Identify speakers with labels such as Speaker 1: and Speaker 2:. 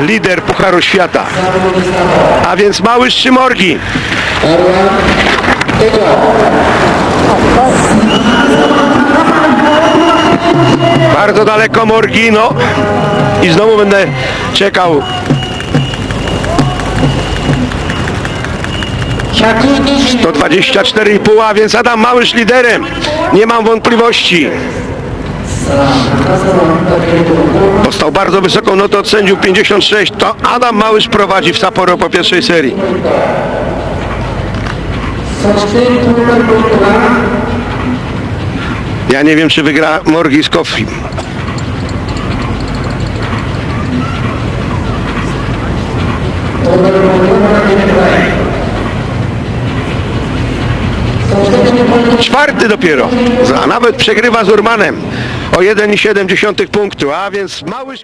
Speaker 1: Lider Pucharu Świata. A więc mały Szymorgi. Bardzo daleko Morgi, no. I znowu będę czekał. 124,5, a więc Adam Małysz liderem. Nie mam wątpliwości. Dostał bardzo wysoką notę od sędziów 56. To Adam Małysz prowadzi w Sapporo po pierwszej serii. Ja nie wiem, czy wygra Morgi z Koffim. Czwarty dopiero, a nawet przegrywa z Urmanem o 1,7 punktu, a więc mały